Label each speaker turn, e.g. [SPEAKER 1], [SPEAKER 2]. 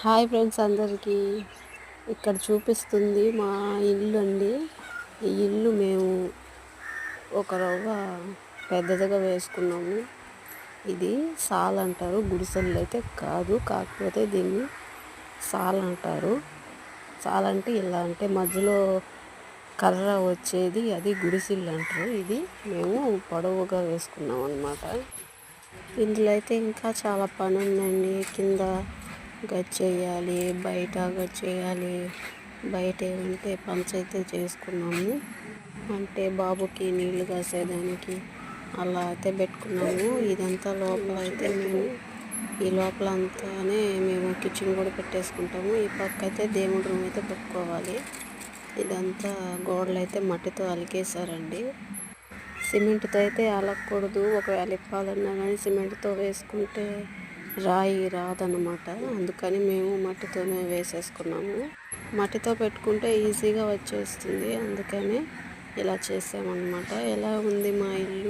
[SPEAKER 1] Hi friends అందరికీ. ఇక్కడ చూపిస్తుంది మా ఇల్లు అండి ఈ ఇల్లు మేము ఒక రవ్వ పెద్దదిగా వేసుకున్నాము. ఇది సాల్ అంటారు. గుడిసెలు అయితే కాదు. కాకపోతే దీన్ని సాల్ అంటారు. సాల్ అంటే ఇలా అంటే మధ్యలో కర్ర వచ్చేది. అది గుడిసిల్లు అంటారు. ఇది మేము పొడవుగా వేసుకున్నాం అనమాట ఇందులో అయితే ఇంకా చాలా పని ఉందండి కింద గచ్చేయాలి బయట గచ్చేయాలి. బయట ఏమంటే అయితే చేసుకున్నాము. అంటే బాబుకి నీళ్ళు కాసేదానికి అలా అయితే పెట్టుకున్నాము. ఇదంతా లోపల అయితే మేము ఈ లోపల అంతానే మేము కిచెన్ కూడా పెట్టేసుకుంటాము. ఈ పక్క అయితే దేవుడి రూమ్ అయితే పెట్టుకోవాలి. ఇదంతా గోడలు అయితే మట్టితో అలికేశారండి. సిమెంట్తో అయితే అలకూడదు. ఒకవేళ ఇప్పాలన్నా కానీ సిమెంట్తో వేసుకుంటే రాయి రాదనమాట అందుకని మేము మట్టితోనే వేసేసుకున్నాము. మట్టితో పెట్టుకుంటే ఈజీగా వచ్చేస్తుంది. అందుకనే ఇలా చేసామన్నమాట. ఎలా ఉంది మా ఇల్లు?